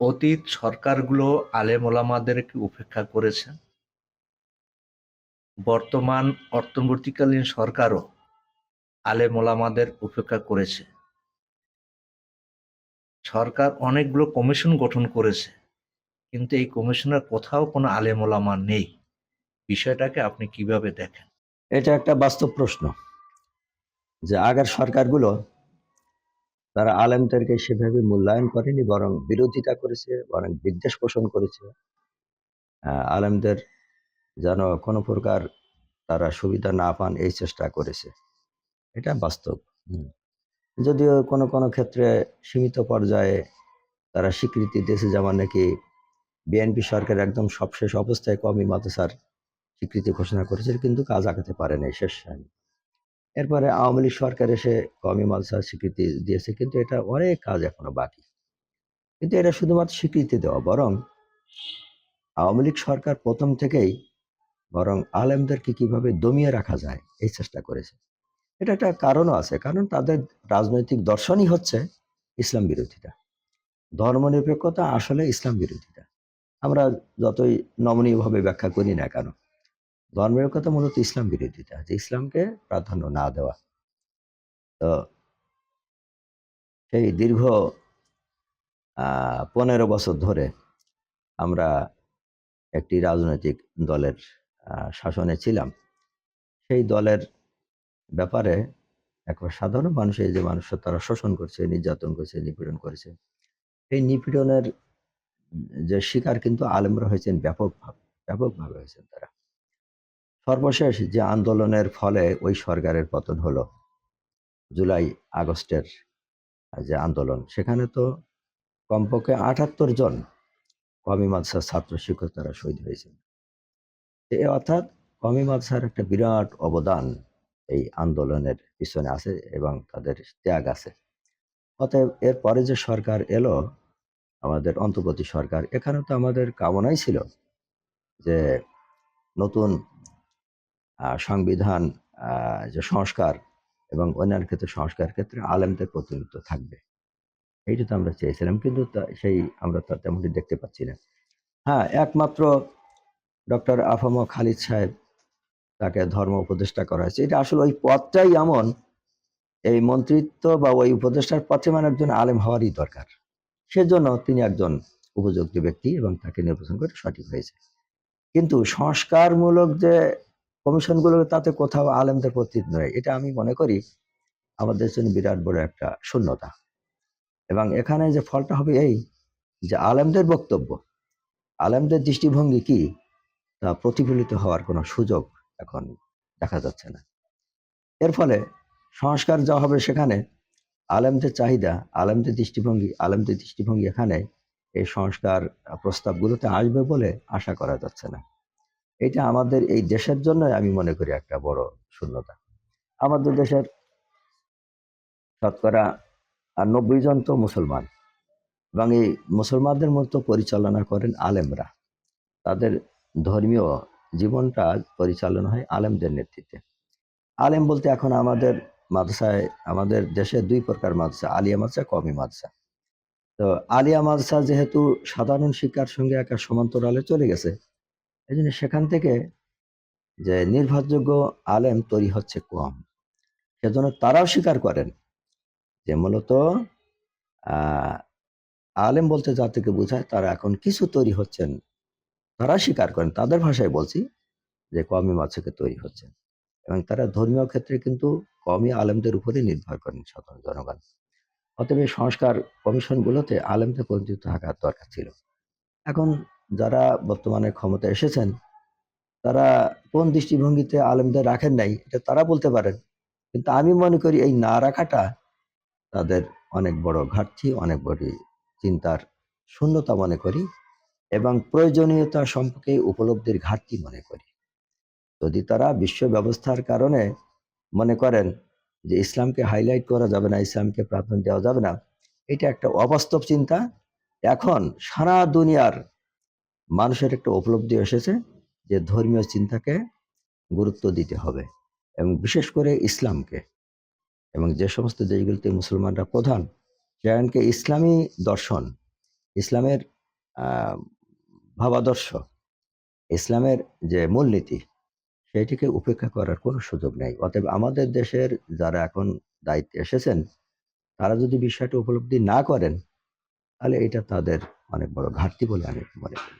অতীত সরকারগুলো আলেম ওলামাদেরকে উপেক্ষা করেছে। বর্তমান অন্তর্বর্তীকালীন সরকারও আলেম ওলামাদের উপেক্ষা করেছে। সরকার অনেকগুলো কমিশন গঠন করেছে, কিন্তু এই কমিশনের কোথাও কোনো আলেম ওলামা নেই। বিষয়টাকে আপনি কীভাবে দেখেন? এটা একটা বাস্তব প্রশ্ন যে আগের সরকারগুলো তারা আলেমদেরকে সেভাবে মূল্যায়ন করেনি, বরং বিরোধিতা করেছে, বরং বিদ্বেষ পোষণ করেছে। আলেমদের যেন কোনো প্রকার তারা সুবিধা না পান, এই চেষ্টা করেছে। এটা বাস্তব। যদিও কোনো কোনো ক্ষেত্রে সীমিত পর্যায়ে তারা স্বীকৃতি দিয়েছে, যেমন নাকি বিএনপি সরকার একদম সবশেষ অবস্থায় কমই মাদ্রাসার স্বীকৃতি ঘোষণা করেছে, কিন্তু কাজ আগাতে পারেনি, শেষ হয়নি। এরপরে আওয়ামী লীগ সরকার এসে কমি মাদ্রাসার স্বীকৃতি দিয়েছে, কিন্তু এটা অনেক কাজ এখনও বাকি। কিন্তু এটা শুধুমাত্র স্বীকৃতি দেওয়া, বরং আওয়ামী লীগ সরকার প্রথম থেকেই বরং আলেমদেরকে কীভাবে দমিয়ে রাখা যায়, এই চেষ্টা করেছে। এটা একটা কারণও আছে, কারণ তাদের রাজনৈতিক দর্শনই হচ্ছে ইসলাম বিরোধিতা ধর্মনিরপেক্ষতা আসলে ইসলাম বিরোধিতা আমরা যতই নমনীয়ভাবে ব্যাখ্যা করি না কেন ধর্মনিরপেক্ষতা মূলত ইসলাম বিরোধিতা, যে ইসলামকে প্রাধান্য না দেওয়া। তো সেই দীর্ঘ পনেরো বছর ধরে আমরা একটি রাজনৈতিক দলের শাসনে ছিলাম। সেই দলের ব্যাপারে একবার সাধারণ মানুষ, এই যে মানুষ তারা শোষণ করছে, নির্যাতন করছে, নিপীড়ন করেছে। এই নিপীড়নের যে শিকার কিন্তু আলেমরা হয়েছেন ব্যাপকভাবে ব্যাপকভাবে হয়েছেন তারা। সর্বশেষ যে আন্দোলনের ফলে ওই সরকারের পতন হলো, জুলাই আগস্টের যে আন্দোলন, সেখানে তো কমপক্ষে আটাত্তর জন কমি মাদ্রাসার ছাত্র শিক্ষক তারা শহীদ হয়েছেন। এ অর্থাৎ কমি মাদ্রাসার একটা বিরাট অবদান এই আন্দোলনের পিছনে আছে এবং তাদের ত্যাগ আছে। অতএব এরপরে যে সরকার এলো, আমাদের অন্তর্বর্তী সরকার, এখানে তো আমাদের কামনাই ছিল যে নতুন সংবিধান যে সংস্কার এবং অন্যান্য ক্ষেত্রে সংস্কার ক্ষেত্রে আলেমদের প্রতিনিধিত্ব থাকবে। এইটা তো আমরা চেয়েছিলাম, কিন্তু সেই আমরা তা তেমনটি দেখতে পাচ্ছি না। হ্যাঁ একমাত্র ডক্টর আফাম খালিদ সাহেব তাকে ধর্ম উপদেষ্টা করা হয়েছে। এটা আসলে ওই পদটাই এমন, এই মন্ত্রিত্ব বা ওই উপদেষ্টার পথে মানে একজন আলেম হওয়ারই দরকার। সেজন্য তিনি একজন উপযুক্ত ব্যক্তি এবং তাকে নির্বাচন করে সঠিক হয়েছে। কিন্তু সংস্কারমূলক যে কমিশনগুলো তাতে কোথাও আলেমদের প্রতিনিধি নয়। এটা আমি মনে করি আমাদের জন্য বিরাট বড় একটা শূন্যতা। এবং এখানে যে ফলটা হবে এই, যে আলেমদের বক্তব্য, আলেমদের দৃষ্টিভঙ্গি কি, তা প্রতিফলিত হওয়ার কোনো সুযোগ এখন দেখা যাচ্ছে না। এর ফলে সংস্কার যা হবে সেখানে আলেমদের চাহিদা, আলেমদের দৃষ্টিভঙ্গি আলেমদের দৃষ্টিভঙ্গি এখানে এই সংস্কার প্রস্তাবগুলোতে আসবে বলে আশা করা যাচ্ছে না। এটা আমাদের এই দেশের জন্য আমি মনে করি একটা বড় শূন্যতা। আমাদের দেশের শতকরা আর নব্বই জন তো মুসলমান এবং এই মুসলমানদের মতো পরিচালনা করেন আলেমরা। তাদের ধর্মীয় জীবনটা পরিচালনা হয় আলেমদের নেতৃত্বে। আলেম বলতে এখন আমাদের মাদ্রাসায়, আমাদের দেশে দুই প্রকার মাদ্রাসা, আলিয়া মাদ্রাসা কমি মাদ্রাসা। তো আলিয়া মাদ্রাসা যেহেতু সাধারণ শিক্ষার সঙ্গে একটা সমান্তরালে চলে গেছে এই জন্য সেখান থেকে যে নির্ভরযোগ্য আলেম তৈরি হচ্ছে কম। সেজন্য তারাও স্বীকার করেন যে মূলত আলেম বলতে যাদেরকে বোঝায় তারা এখন কিছু তৈরি হচ্ছেন। তারা স্বীকার করেন, তাদের ভাষায় বলছি যে কমি মাছকে তৈরি হচ্ছেন। এবং তারা ধর্মীয় ক্ষেত্রে কিন্তু কমই আলেমদের উপরে নির্ভর করেন সাধারণ জনগণ। অতএব সংস্কার কমিশনগুলোতে আলেমদের পরিচিত থাকার দরকার ছিল। এখন যারা বর্তমানে ক্ষমতা এসেছেন, তারা কোন দৃষ্টিভঙ্গিতে আলেমদের রাখেন নাই, এটা তারা বলতে পারেন। কিন্তু আমি মনে করি এই না রাখাটা তাদের অনেক বড় ঘাটতি, অনেক বড় চিন্তার শূন্যতা মনে করি এবং প্রয়োজনীয়তা সম্পর্কে উপলব্ধির ঘাটতি মনে করি। যদি তারা বিশ্ব ব্যবস্থার কারণে মনে করেন যে ইসলামকে হাইলাইট করা যাবে না, ইসলামকে প্রাধান্য দেওয়া যাবে না, এটা একটা অবাস্তব চিন্তা। এখন সারা দুনিয়ার মানুষের একটা উপলব্ধি এসেছে যে ধর্মীয় চিন্তাকে গুরুত্ব দিতে হবে এবং বিশেষ করে ইসলামকে এবং যে সমস্ত দেশগুলিতে মুসলমানরা প্রধান সেখানকে ইসলামী দর্শন, ইসলামের ভাবাদর্শ, ইসলামের যে মূলনীতি, সেটিকে উপেক্ষা করার কোনো সুযোগ নেই। অতএব আমাদের দেশের যারা এখন দায়িত্বে এসেছেন, তারা যদি বিষয়টা উপলব্ধি না করেন, তাহলে এটা তাদের অনেক বড় ঘাটতি বলে আমি মনে করি।